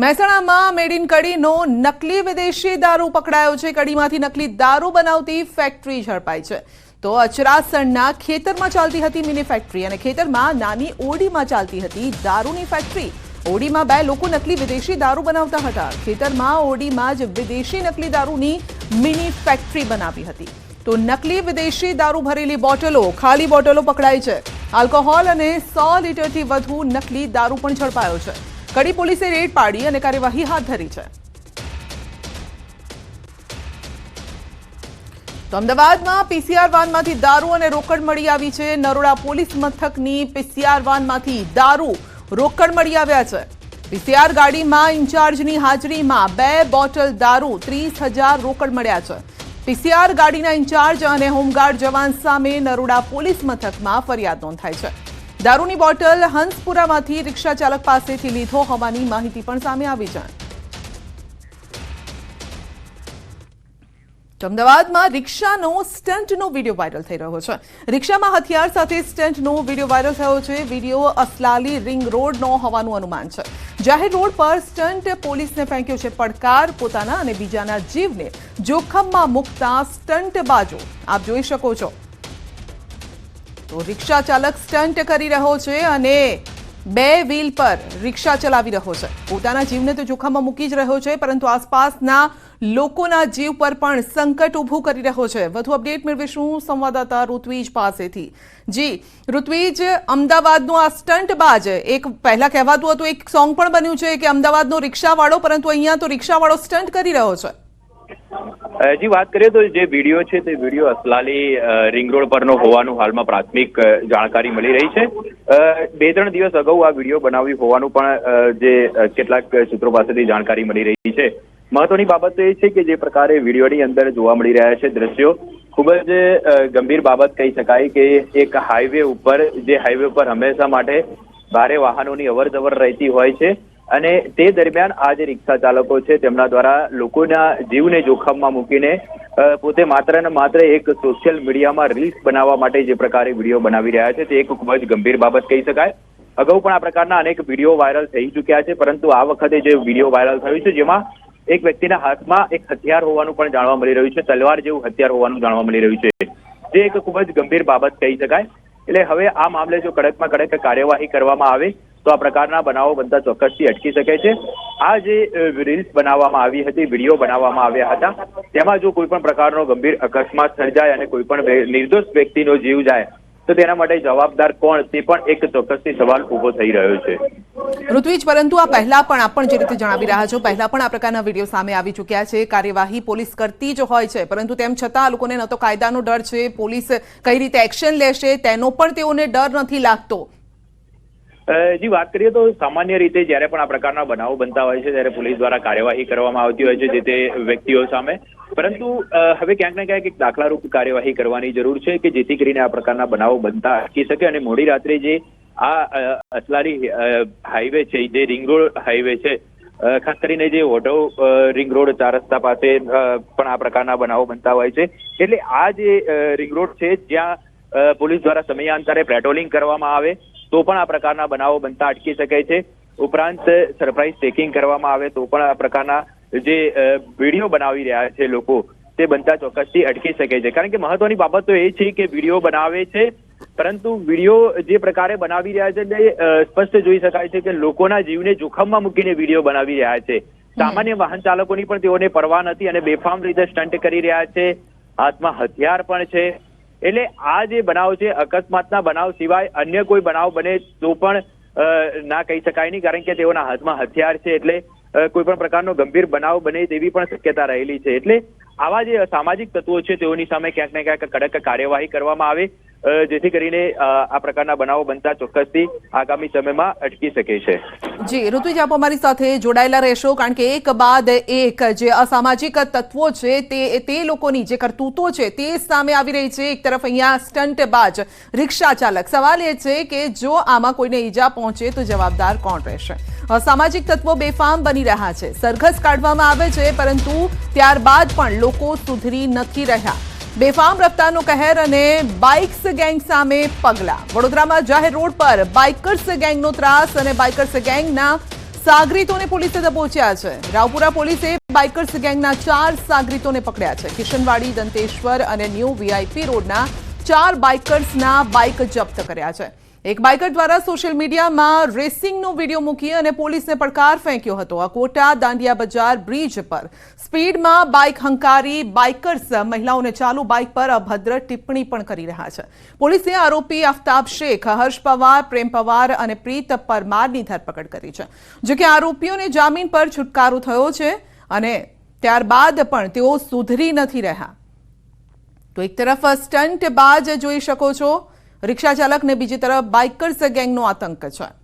મહેસાણામાં made in કડીનો નકલી વિદેશી દારૂ પકડાયો છે. કડીમાંથી નકલી દારૂ બનાવતી ફેક્ટરી ઝડપાઈ છે. તો અચરાસણના ખેતરમાં ચાલતી હતી મિની ફેક્ટરી અને ખેતરમાં નાની ઓડીમાં ચાલતી હતી દારૂની ફેક્ટરી ઓડીમાં બે લોકો નકલી વિદેશી દારૂ બનાવતા હતા. ખેતરમાં ઓડીમાં જ વિદેશી નકલી દારૂની મિની ફેક્ટરી બનાવી હતી. તો નકલી વિદેશી દારૂ ભરેલી બોટલો, ખાલી બોટલો પકડાઈ છે. આલ્કોહોલ અને સો લીટરથી વધુ નકલી દારૂ પણ ઝડપાયો છે. કડી પોલીસે રેડ પાડી અને કાર્યવાહી હાથ ધરી છે. તો અમદાવાદમાં પીસીઆર વાનમાંથી દારૂ અને રોકડ મળી આવી છે. નરોડા પોલીસ મથકની પીસીઆર વાનમાંથી દારૂ, રોકડ મળી આવ્યા છે. પીસીઆર ગાડીમાં ઇન્ચાર્જની હાજરીમાં બે બોટલ દારૂ, ત્રીસ હજાર રોકડ મળ્યા છે. પીસીઆર ગાડીના ઇન્ચાર્જ અને હોમગાર્ડ જવાન સામે નરોડા પોલીસ મથકમાં ફરિયાદ નોંધાઈ છે. દારૂની બોટલ હંસપુરામાંથી રિક્ષા ચાલક પાસેથી લીધો હોવાની માહિતી પણ સામે આવી છે અમદાવાદમાં રિક્ષાનો સ્ટન્ટનો વીડિયો વાયરલ થઈ રહ્યો છે. રિક્ષામાં હથિયાર સાથે સ્ટન્ટનો વીડિયો વાયરલ થયો છે. વીડિયો અસલાલી રિંગ રોડનો હોવાનું અનુમાન છે. જાહેર રોડ પર સ્ટન્ટ પોલીસને ફેંક્યો છે પડકાર, પોતાના અને બીજાના જીવને જોખમમાં મૂકતા સ્ટન્ટ બાજુ. આપ જોઈ શકો છો. તો રિક્ષા ચાલક સ્ટન્ટ કરી રહ્યો છે અને બે વ્હીલ પર રિક્ષા ચલાવી રહ્યો છે. પોતાના જીવને તો જોખમમાં મૂકી જ રહ્યો છે, પરંતુ આસપાસના લોકોના જીવ પર પણ સંકટ ઊભું કરી રહ્યો છે. વધુ અપડેટ મેળવીશું સંવાદદાતા ઋત્વીજ પાસેથી. જી, ઋત્વીજ, અમદાવાદનું આ સ્ટન્ટ બાજ એક પહેલા કહેવાતું હતું, એક સોંગ પણ બન્યું છે કે અમદાવાદનો રિક્ષાવાળો, પરંતુ અહીંયા તો રિક્ષાવાળો સ્ટન્ટ કરી રહ્યો છે. જી વાત કરીએ તો જે વીડિયો છે તે વીડિયો અસલાલી રિંગ રોડ પરનો હોવાનું હાલમાં પ્રાથમિક જાણકારી મળી રહી છે. બે ત્રણ દિવસ અગાઉ આ વીડિયો બનાવી હોવાનું પણ જે કેટલાક સૂત્રો પાસેથી જાણકારી મળી રહી છે. મહત્વની બાબત એ છે કે જે પ્રકારે વિડીયોની અંદર જોવા મળી રહ્યા છે દ્રશ્યો, ખૂબ જ ગંભીર બાબત કહી શકાય કે એક હાઈવે ઉપર, જે હાઈવે ઉપર હંમેશા માટે ભારે વાહનોની અવર જવર રહેતી હોય છે. અને તે દરમિયાન આ જે રિક્ષા ચાલકો છે, તેમના દ્વારા લોકોના જીવને જોખમમાં મૂકીને પોતે માત્ર ને માત્ર એક સોશિયલ મીડિયામાં રીલ્સ બનાવવા માટે જે પ્રકારે વીડિયો બનાવી રહ્યા છે, તે એક ખૂબ જ ગંભીર બાબત કહી શકાય. અગાઉ પણ આ પ્રકારના અનેક વીડિયો વાયરલ થઈ ચૂક્યા છે, પરંતુ આ વખતે જે વીડિયો વાયરલ થયું છે, જેમાં એક વ્યક્તિના હાથમાં એક હથિયાર હોવાનું પણ જાણવા મળી રહ્યું છે, તલવાર જેવું હથિયાર હોવાનું જાણવા મળી રહ્યું છે. જે એક ખૂબ જ ગંભીર બાબત કહી શકાય. એટલે હવે આ મામલે જો કડકમાં કડક કાર્યવાહી કરવામાં આવે તો આ પ્રકારના બનાવો બનતા ચોક્કસથી અટકી શકે છે. આ જે રીલ્સ બનાવવામાં આવી હતી વીડિયો બનાવવામાં આવ્યા હતા, તેમાં જો કોઈ પણ પ્રકારનો ગંભીર અકસ્માત સર્જાય અને કોઈ પણ નિર્દોષ વ્યક્તિનો જીવ જાય, તો તેના માટે જવાબદાર કોણ? તે પણ એક ચોક્કસથી સવાલ ઊભો થઈ રહ્યો છે. ઋત્વિજ, પરંતુ આ પહેલા પણ આપણ જે રીતે જણાવી રહ્યા છો, પહેલા પણ આ પ્રકારના વીડિયો સામે આવી ચૂક્યા છે. કાર્યવાહી પોલીસ કરતી જ હોય છે, પરંતુ તેમ છતાં આ લોકોને ન તો કાયદાનો ડર છે, પોલીસ કઈ રીતે એક્શન લેશે, તેનો પણ તેઓને ડર નથી લાગતો. જી, વાત કરીએ તો સામાન્ય રીતે જ્યારે પણ આ પ્રકારના બનાવો બનતા હોય છે, ત્યારે પોલીસ દ્વારા કાર્યવાહી કરવામાં આવતી હોય છે, જે તે વ્યક્તિઓ સામે. પરંતુ હવે ક્યાંક ને ક્યાંક એક દાખલારૂપ કાર્યવાહી કરવાની જરૂર છે કે જેથી કરીને આ પ્રકારના બનાવો બનતા અટકી શકે અને મોડી રાત્રે જે આ અસલારી હાઈવે છે, જે રિંગ રોડ હાઈવે છે ખાસ કરીને જે ઓટો રિંગ રોડ ચાર રસ્તા પાસે પણ આ પ્રકારના બનાવો બનતા હોય છે. એટલે આ જે રિંગ રોડ છે, જ્યાં પોલીસ દ્વારા સમયાંતરે પેટ્રોલિંગ કરવામાં આવે તો પણ આ પ્રકારના બનાવો બનતા અટકી શકે છે. ઉપરાંત સરપ્રાઇઝ ચેકિંગ કરવામાં આવે તો પણ આ પ્રકારના જે વીડિયો બનાવી રહ્યા છે લોકો, તે બનતા ચોક્કસથી અટકી શકે છે. કારણ કે મહત્વની બાબત તો એ છે કે વીડિયો બનાવે છે, પરંતુ વીડિયો જે પ્રકારે બનાવી રહ્યા છે તે સ્પષ્ટ જોઈ શકાય છે કે લોકોના જીવને જોખમમાં મૂકીને વીડિયો બનાવી રહ્યા છે. સામાન્ય વાહન ચાલકોની પણ તેઓને પરવા નથી અને બેફામ રીતે સ્ટન્ટ કરી રહ્યા છે. હાથમાં હથિયાર પણ છે. એટલે આ જે બનાવ છે, અકસ્માતના બનાવ સિવાય અન્ય કોઈ બનાવ બને તો પણ ના કહી શકાય નહીં, કારણ કે તેઓના હાથમાં હથિયાર છે એટલે કોઈ પણ પ્રકારનો ગંભીર બનાવ બને તેવી પણ શક્યતા રહેલી છે. એટલે આવા જે સામાજિક તત્વો છે, તેઓની સામે ક્યાંક ને ક્યાંક કડક કાર્યવાહી કરવામાં આવે. જેથી કરીને આ પ્રકારના બનાવો બનતા ચોક્કસથી આગામી સમયમાં અટકી શકે છે. જી, ઋત્વિજ, આપ અમારી સાથે જોડાયેલા રહેશો, કારણ કે એક બાદ એક જે અસામાજિક તત્વો છે, તે તે લોકોની જે કરતૂતો છે, તે સામે આવી રહી છે. એક તરફ અહીંયા સ્ટન્ટ બાજ રિક્ષા ચાલક. સવાલ એ છે કે જો આમાં કોઈને ઈજા પહોંચે, તો જવાબદાર કોણ રહેશે? અસામાજિક તત્વો બેફામ બની રહ્યા છે. સરઘસ કાઢવામાં આવે છે, પરંતુ ત્યારબાદ પણ લોકો સુધરી નથી રહ્યા. બેફામ રફતારનો કહેર અને બાઇક્સ ગેંગ સામે પગલા. વડોદરામાં જાહેર રોડ પર બાઇકર્સ ગેંગનો ત્રાસ અને બાઇકર્સ ગેંગના સાગરીતોને પોલીસે દબોચ્યા છે. રાવપુરા પોલીસે બાઇકર્સ ગેંગના ચાર સાગરીતોને પકડ્યા છે. કિશનવાડી, દંતેશ્વર અને ન્યૂ વીઆઈપી રોડના ચાર બાઇકર્સના બાઇક જપ્ત કર્યા છે. એક બાઇકર દ્વારા સોશિયલ મીડિયામાં રેસિંગનો વીડિયો મૂકી અને પોલીસને પડકાર ફેંક્યો હતો. કોટા દાંડિયા બજાર બ્રિજ પર. સ્પીડમાં બાઇક હંકારી બાઇકર્સ મહિલાઓને ચાલુ બાઇક પર અભદ્ર ટિપ્પણી પણ કરી રહ્યા છે. પોલીસે આરોપી આફતાબ શેખ, હર્ષ પવાર, પ્રેમ પવાર અને પ્રીત પરમારની ધરપકડ કરી છે. જોકે આરોપીઓને જામીન પર છુટકારો થયો છે અને ત્યારબાદ પણ તેઓ સુધરી નથી રહ્યા. તો એક તરફ સ્ટન્ટ બાજ જોઈ શકો છો. રિક્ષા ચાલક ને બીજી તરફ બાઇકર્સ ગેંગનો આતંક છે.